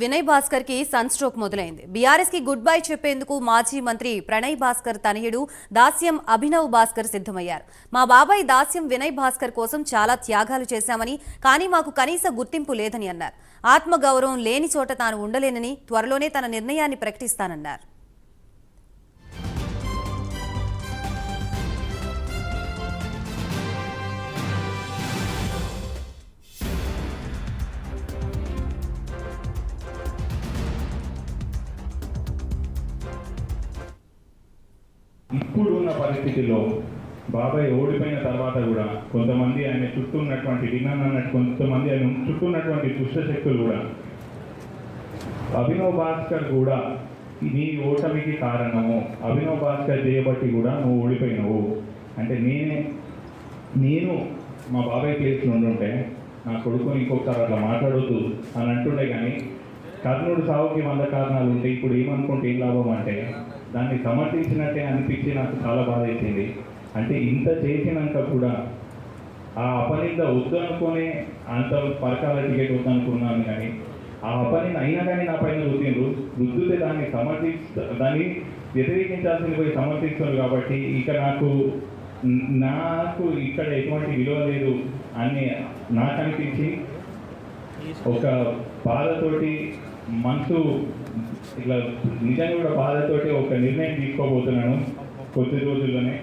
Vinay భాస్కర్కి sun stroke మొదలైంది. బీఆర్ఎస్కి good bye చెప్పేందుకు మాజీ మంత్రి ప్రణయ్ భాస్కర్ తనయుడు దాస్యం అభినవ్ భాస్కర్ సిద్ధమయ్యారు. మా బాబాయ్ దాస్యం వినయ్ భాస్కర్ కోసం చాలా త్యాగాలు చేశామని కానీ మాకు కనీస గుర్తింపు లేదని అన్నారు. ఆత్మగౌరవం లేని చోట తాను ఉండలేనని త్వరలోనే తన నిర్ణయాన్ని ప్రకటిస్తానన్నారు. ఇప్పుడు ఉన్న పరిస్థితిలో బాబాయ్ ఓడిపోయిన తర్వాత కూడా కొంతమంది ఆయన చుట్టూ ఉన్నటువంటి విన్నాను అన్నట్టు కొంతమంది ఆయన చుట్టూ ఉన్నటువంటి దుష్టశక్తులు కూడా అభినవ్ భాస్కర్ కూడా నీ ఓటమికి కారణము. అభినవ్ భాస్కర్ చేయబట్టి కూడా నువ్వు ఓడిపోయినావు. అంటే నేనే నేను మా బాబాయ్ ప్లేస్లో ఉండుంటే నా కొడుకుని ఇంకొకసారి అట్లా మాట్లాడొద్దు అని అంటుండే కానీ కర్ణుడు సావుకి వంద కారణాలు ఉంటే ఇప్పుడు ఏమనుకుంటే ఏం లాభం అంటే దాన్ని సమర్థించినట్టే అనిపించి నాకు చాలా బాధ వేసింది. అంటే ఇంత చేసినాక కూడా ఆ అపనింద వద్దు అనుకునే అంత పరకాల టికెట్ వద్దు అనుకున్నాను కానీ ఆ అపనింద అయినా కానీ నా పైన రుద్దిండ్రు. రుద్దితే దాన్ని సమర్థి దాన్ని వ్యతిరేకించాల్సింది పోయి సమర్థిస్తున్నారు కాబట్టి ఇక నాకు నాకు ఇక్కడ ఎటువంటి విలువ లేదు అని నాకు అనిపించి ఒక బాధతోటి మనసు ఇట్లా నిజంగా కూడా బాధతోటి ఒక నిర్ణయం తీసుకోబోతున్నాను కొద్ది రోజుల్లోనే.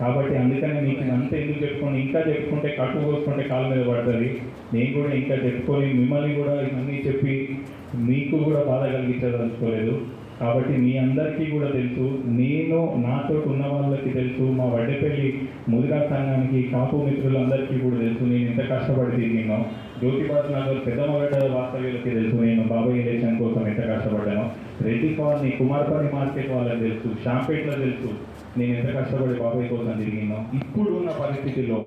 కాబట్టి అందుకనే మీకు అంత ఎందుకు చెప్పుకొని? ఇంకా చెప్పుకుంటే కట్టు కోసుకుంటే కాళ్ళ మీద పడుతుంది. నేను కూడా ఇంకా చెప్పుకొని మిమ్మల్ని కూడా ఇవన్నీ చెప్పి మీకు కూడా బాధ కలిగించదలుచుకోలేదు. కాబట్టి మీ అందరికీ కూడా తెలుసు నేను నాతో ఉన్న వాళ్ళకి తెలుసు మా వడ్డేపల్లి ముదిరా సంఘానికి కాపు మిత్రులందరికీ కూడా తెలుసు నేను ఎంత కష్టపడి తిరిగినో. జ్యోతిబాద్ నగర్ పెద్దమగడ్డ వాస్తవ్యులకి తెలుసు నేను బాబాయ్ ఎలక్షన్ కోసం ఎంత కష్టపడ్డానో. రెడ్డి కాలనీ కుమార్పల్లి మార్కెట్ వాళ్ళకి తెలుసు షాంపేట్లో తెలుసు నేను ఎంత కష్టపడి బాబాయ్ కోసం తిరిగినో. ఇప్పుడు ఉన్న పరిస్థితిలో